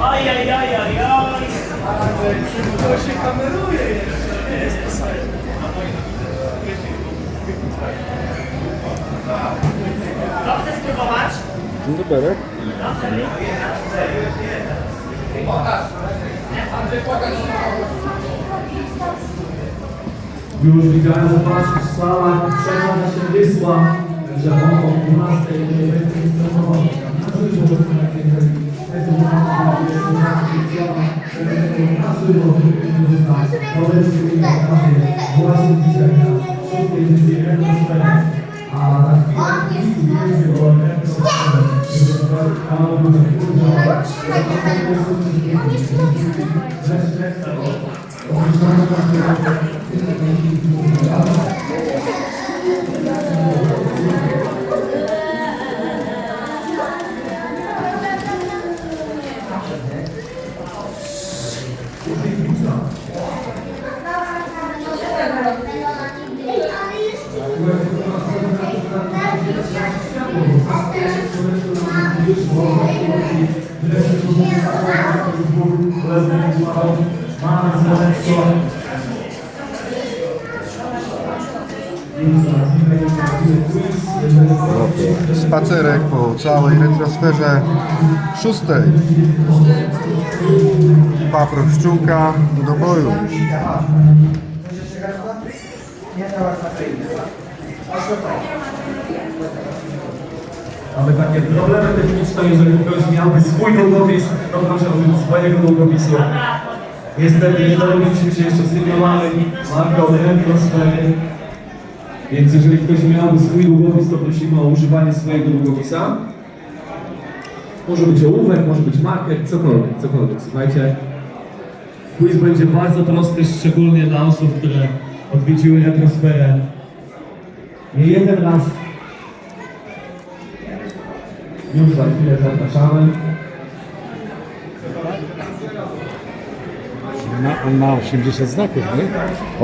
Aj, aj, aj, aj, aj. To się kameruje jeszcze. Chce spróbować? Duberek? Już widziałem zobaczyć w salach, przerwa się wysła, że on o 12 nie będzie instruował. Na to kamerę, właśnie dzisiaj na Spacerek po całej retrosferze szóstej. Paprok pszczółka do boju. Ale takie problemy techniczne, jeżeli ktoś miałby swój długopis, to proszę użyć swojego długopisu. Niestety nie dorobiliśmy się jeszcze z tym nowami marką Retrosfery. Więc jeżeli ktoś miałby swój długopis, to prosimy o używanie swojego długopisa. Może być ołówek, może być marker, cokolwiek, cokolwiek. Słuchajcie, quiz będzie bardzo prosty, szczególnie dla osób, które odwiedziły Retrosferę nie jeden raz już za chwilę zapraszamy. Na, na 80 znaków, nie?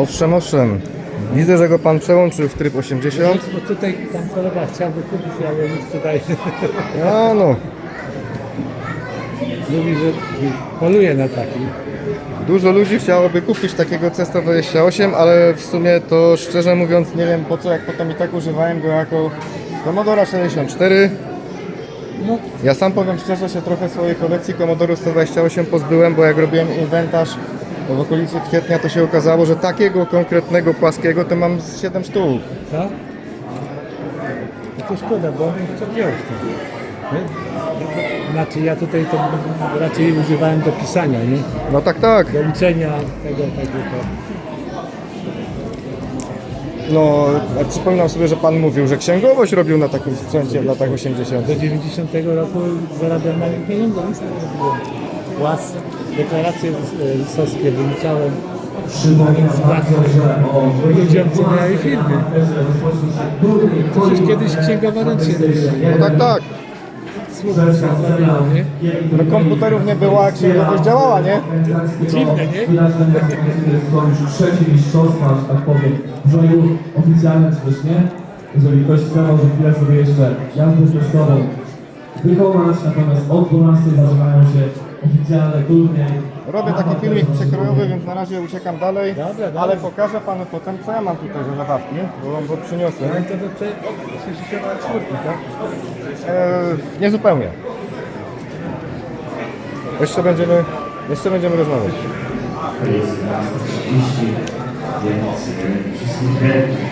Owszem, owszem. Widzę, że go pan przełączył w tryb 80. Bo tutaj tam kolega chciałby kupić, ale nic tutaj A no, mówi, że poluje na taki. dużo ludzi chciałoby kupić takiego C128, ale w sumie to szczerze mówiąc nie wiem po co, jak potem i tak używałem go jako Commodore 64. No, Ja sam powiem szczerze, się trochę swojej kolekcji Commodore 128 pozbyłem, bo jak robiłem inwentarz w okolicy kwietnia, to się okazało, że takiego konkretnego płaskiego to mam z 7 sztuk. tak? No to szkoda, bo on to. nie? Znaczy ja tutaj to raczej używałem do pisania, nie? No tak, tak. Do liczenia tego, tego, to. No, a przypominam sobie, że pan mówił, że księgowość robił na takim sprzęcie w latach 80. Do 90 roku zarabiałem na pieniądze. Łas, deklaracje wyliczałem. Bardzo, że o Ludziom, co miały firmy. To przecież kiedyś księgowa ręcznie. No tak, tak. Nie? No komputerów nie było, a księgowość działała, nie? Dziwne, nie? Trzecie mistrzostwa, że tak powiem, w żoju oficjalne czy też nie. Jeżeli ktoś chce, może chwilę sobie jeszcze jazdę testową wykonać, natomiast od 12 zaczynają się. Robię taki filmik przekrojowy, więc na razie uciekam dalej, Dobra, dobra. ale pokażę panu potem, co ja mam tutaj za zabawki, bo wam go przyniosę. No i to do tej 64, tak? Eee, nie zupełnie. Jeszcze będziemy, jeszcze będziemy rozmawiać. To jest nas 30, więc y, wszystkich chętnych,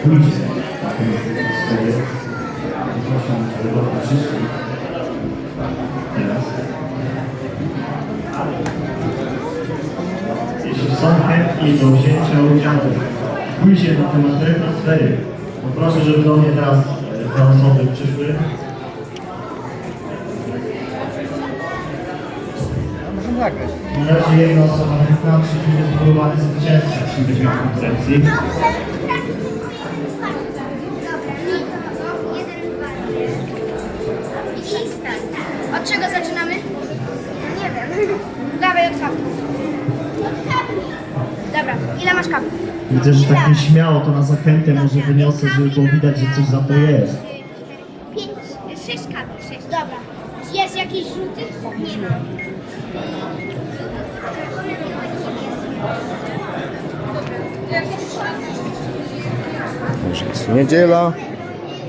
którzy pójść na ten swoje, zapraszam, żeby do przyszli. Teraz. Jeśli są chętni do wzięcia udziału w quizie na temat retrosfery, to proszę, żeby do mnie teraz e, dwa osoby przyszły. Zagrać. Na razie jedna osoba chętna, przyjdzie spróbowany zwycięzca dzisiejszej konferencji. Od czego zaczynamy? Nie wiem. Dawaj od. Dobra, ile masz kapki? Widzę, że tak nieśmiało to na zachętę może wyniosę, żeby było widać, że coś za to jest. Pięć, sześć kart, sześć. Dobra. Jest jakiś żółty? Nie ma. Już jest niedziela,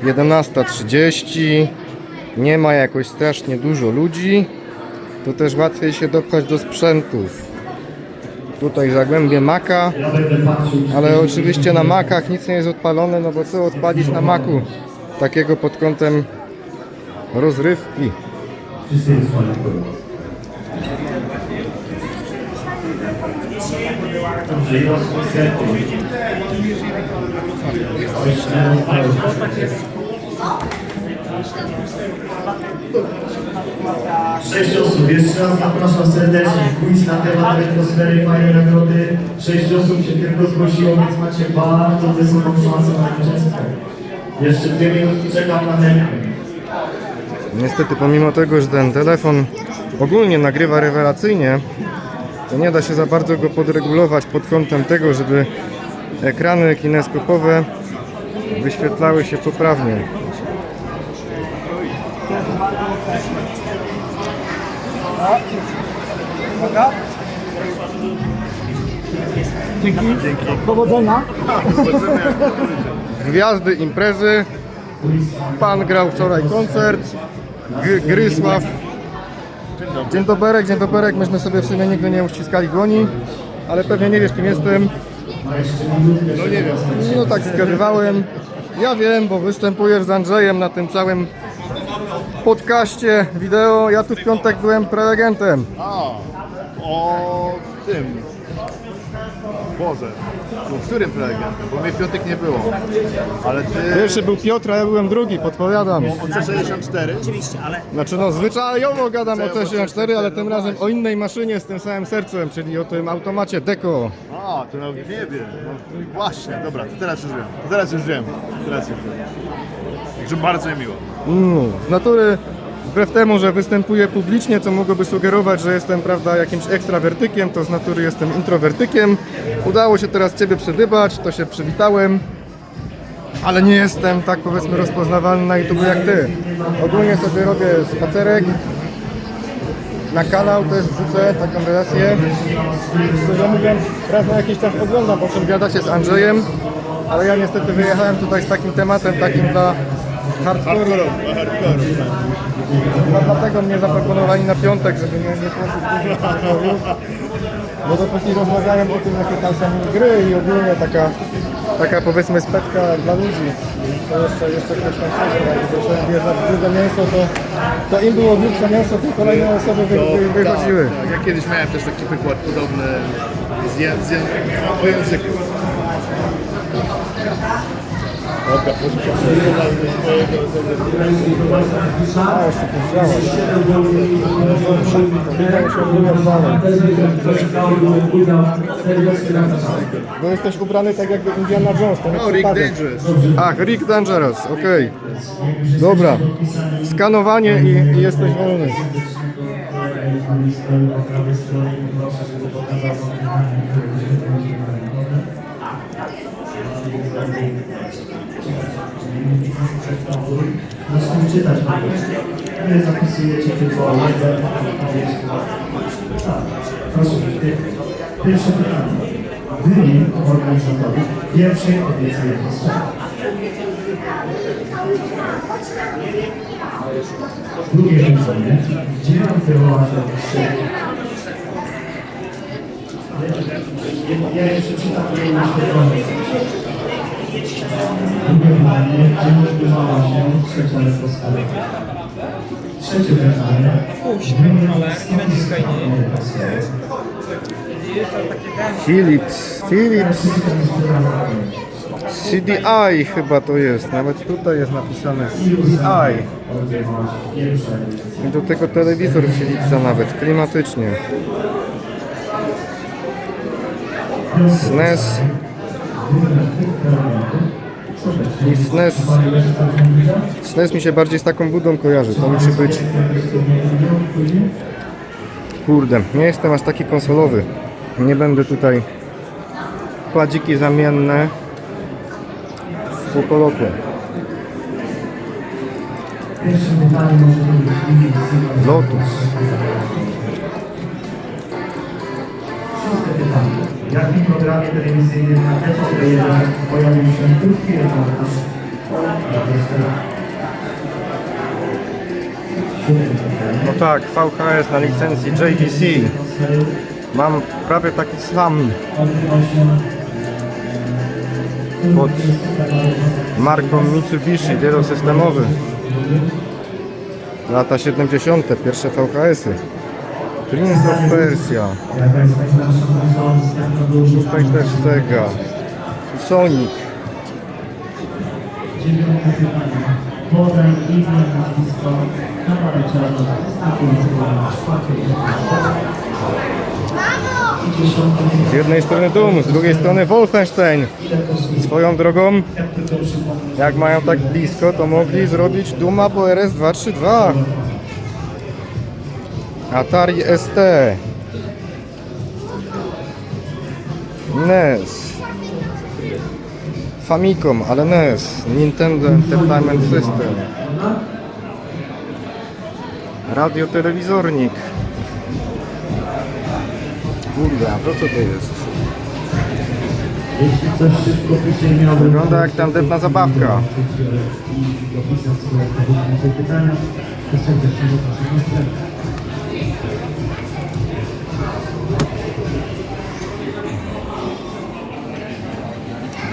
11.30. Nie ma jakoś strasznie dużo ludzi. To też łatwiej się dopchać do sprzętów. Tutaj zagłębię maka, ale oczywiście na makach nic nie jest odpalone, no bo co odpalić na maku? Takiego pod kątem rozrywki. wszyscy jest Sześć osób, jeszcze raz zapraszam serdecznie. Quiz na temat atmosfery, fajne nagrody. Sześć osób się tylko zgłosiło, więc macie bardzo wysoką szansę na zwycięstwo. Jeszcze dwie minutki czekam na chętnych. Niestety, pomimo tego, że ten telefon ogólnie nagrywa rewelacyjnie, to nie da się za bardzo go podregulować pod kątem tego, żeby ekrany kineskopowe wyświetlały się poprawnie. Powodzenia. Gwiazdy imprezy. Pan grał wczoraj koncert. G- Grysław. Dzień doberek, dzień doberek. Myśmy sobie w sumie nigdy nie uściskali dłoni, ale pewnie nie wiesz kim jestem. No nie wiem. No tak zgadywałem. Ja wiem, bo występujesz z Andrzejem na tym całym podcaście wideo. Ja tu w piątek byłem prelegentem. A, o tym. Boże, no, którym prelegentem? Bo mnie w piątek nie było. Ale ty Pierwszy był Piotr, a ja byłem drugi, podpowiadam. o C64? Znaczy no zwyczajowo gadam o C64, ale tym razem o innej maszynie z tym samym sercem, czyli o tym automacie Deco. A, to nawet nie wiem. No, właśnie, dobra, to teraz już wiem. To teraz już wiem. Teraz już wiem. Także bardzo mi miło. Mm, z natury, wbrew temu, że występuję publicznie, co mogłoby sugerować, że jestem prawda, jakimś ekstrawertykiem, to z natury jestem introwertykiem. Udało się teraz Ciebie przydybać, to się przywitałem. Ale nie jestem tak powiedzmy rozpoznawalny na YouTube jak Ty. Ogólnie sobie robię spacerek. Na kanał też wrzucę taką relację. Szczerze mówiąc, raz na jakiś czas oglądam, o czym gadacie z Andrzejem. Ale ja niestety wyjechałem tutaj z takim tematem, takim dla hardcore. No dlatego mnie zaproponowali na piątek, żeby nie, nie płacić później. Bo dopóki rozmawiałem o tym, jakie tam są gry i ogólnie taka, taka powiedzmy specka dla ludzi, to jeszcze, jeszcze ktoś tam słyszał, jak zacząłem wjeżdżać w drugie mięso, to, to im było grubsze mięso, tym kolejne osoby wy, wy, wychodziły. Tak, tak. Ja kiedyś miałem też taki wykład podobny z, z o języku. Bo jesteś ubrany tak jakby Indiana Jones, to No, Rick. Dangerous. Ach, Rick Dangerous, okej. Dobra. Skanowanie i, i jesteś wolny. Pani stoi po prawej stronie i proszę, żeby pokazał Proszę czytać. Wy zapisujecie tylko jeden Tak, proszę. Pierwsze pytanie. Wymień organizatorów pierwszej edycji atmosfery. Drugie pytanie. Gdzie odbywała się? Ja ja jeszcze przeczytam to na spokojnie. Drugie pytanie. Gdzie odbywała się trzecia atmosfera? Trzecie pytanie. Wymień stanowiska atmosfery. Philips, Philips CDI chyba to jest, nawet tutaj jest napisane CDI. I do tego telewizor Philipsa nawet, klimatycznie. SNES i SNES. SNES mi się bardziej z taką budą kojarzy, to musi być... Kurde, nie jestem aż taki konsolowy. Nie będę tutaj Nakładziki zamienne w Lotus. W jakim programie telewizyjnym na TVP1 pojawił się krótki reportaż. No tak, VHS na licencji JVC. Mam prawie taki sam pod marką Mitsubishi wielosystemowy. Lata 70. pierwsze VHS-y. Of Persia. Jaka jest do używania? Tutaj też Sega. Sonic. Z jednej strony Doom, z drugiej strony Wolfenstein. Swoją drogą, Jak mają tak blisko, to mogli zrobić Duma po RS232. Atari ST. NES. Famicom, ale NES. Nintendo Entertainment System. Radiotelewizornik. Kurde, a to co to jest? Jeśli coś szybko pisze, miałbym... Wygląda jak tandetna zabawka. Pytania, to serdecznie zapraszam na stronę.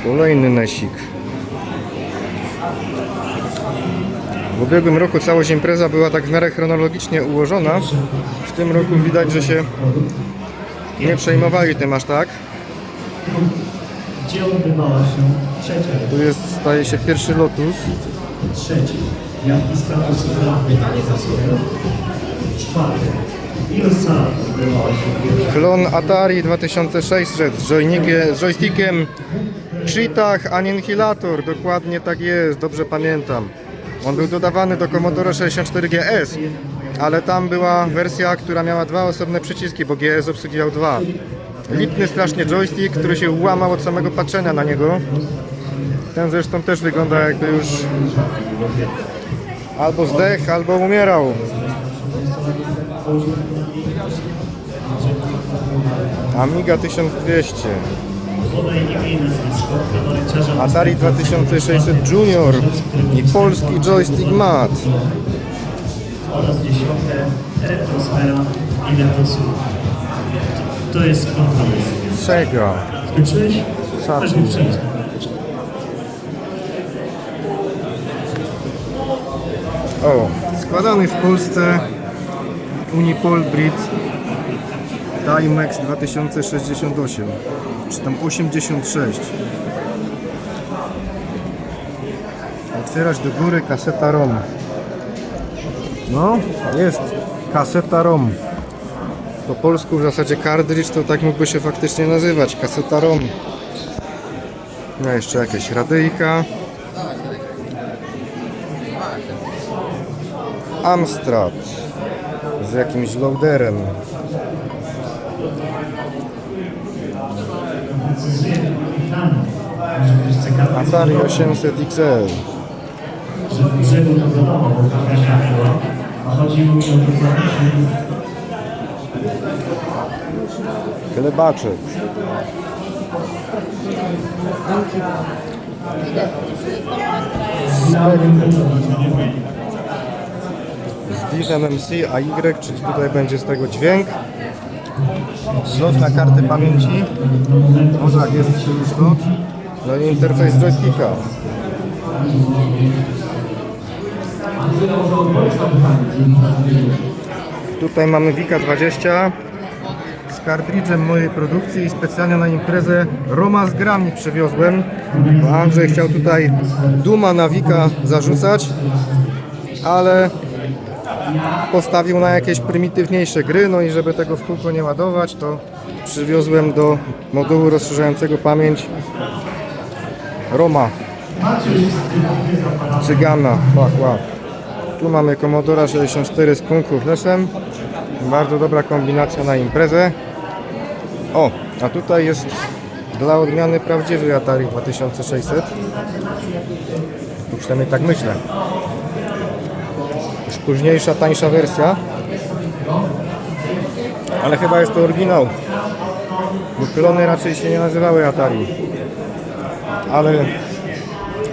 Kolejny nesik. W ubiegłym roku całość impreza była tak w miarę chronologicznie ułożona. W tym roku widać, że się nie przejmowali tym aż tak. Gdzie odbywała się trzecia Tu jest, staje się pierwszy Lotus. Trzecie. Jaki status prawny zasługuje? Czwarte. Klon Atari 2600 z, z joystickiem Cheetah Annihilator. Dokładnie tak jest, dobrze pamiętam. On był dodawany do Commodore 64 GS, ale tam była wersja, która miała dwa osobne przyciski, bo GS obsługiwał dwa. Lipny strasznie joystick, który się łamał od samego patrzenia na niego. Ten zresztą też wygląda jakby już albo zdech, albo umierał. Amiga 1200. Podaj imię i nazwisko kabareciarza Atari 2600 Junior i polski joystick mat. oraz dziesiąte retrosfera ile to słów. To, jest konferencja. Sega. Skończyłeś? Też mi przyjść. O, składany w Polsce Unipol Brit Timex 2068 czy tam 86 Otwierać do góry kaseta ROM. No, jest kaseta ROM. Po polsku w zasadzie cartridge to tak mógłby się faktycznie nazywać kaseta ROM. No jeszcze jakieś radyjka. Amstrad z jakimś loaderem. Atari 800 XL. a Chlebaczek. Z diskem MC AY, czyli tutaj będzie z tego dźwięk. Slot na karty pamięci. O tak, jest tu slot. No i interfejs joysticka. Tutaj mamy Wika 20 z kartridżem mojej produkcji i specjalnie na imprezę Roma z grami przywiozłem. Andrzej chciał tutaj Duma na Wika zarzucać, ale postawił na jakieś prymitywniejsze gry, no i żeby tego w kółko nie ładować, to przywiozłem do modułu rozszerzającego pamięć Roma Cygana. Łak, łak. Tu mamy Commodore 64 z Kunku Fleszem. Bardzo dobra kombinacja na imprezę. O, a tutaj jest Dla odmiany prawdziwy Atari 2600. Przynajmniej tak myślę. Późniejsza, tańsza wersja. Ale chyba jest to oryginał. Bo klony raczej się nie nazywały Atari. Ale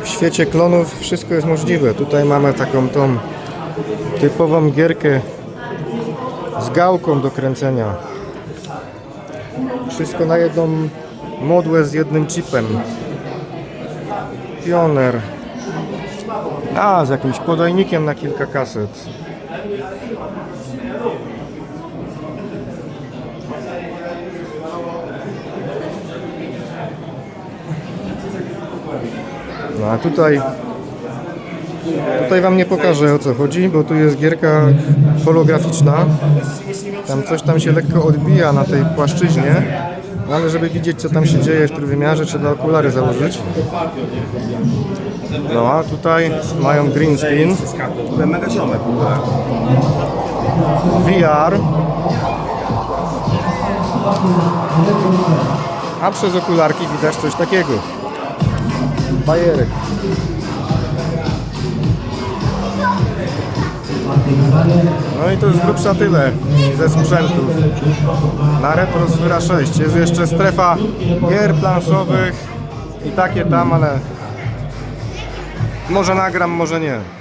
w świecie klonów wszystko jest możliwe. Tutaj mamy taką tą typową gierkę z gałką do kręcenia. Wszystko na jedną modłę z jednym chipem. Pioner. A, z jakimś podajnikiem na kilka kaset. No a tutaj Tutaj wam nie pokażę o co chodzi, bo tu jest gierka holograficzna. Tam coś tam się lekko odbija na tej płaszczyźnie. No ale żeby widzieć co tam się dzieje w trójwymiarze trzeba okulary założyć. No a tutaj mają green screen. Mega ziomek. VR. A przez okularki widać coś takiego. Bajerek. No i to jest grubsza tyle ze sprzętów. Na Retro Sfera 6 jest jeszcze strefa gier planszowych i takie tam, ale może nagram, może nie.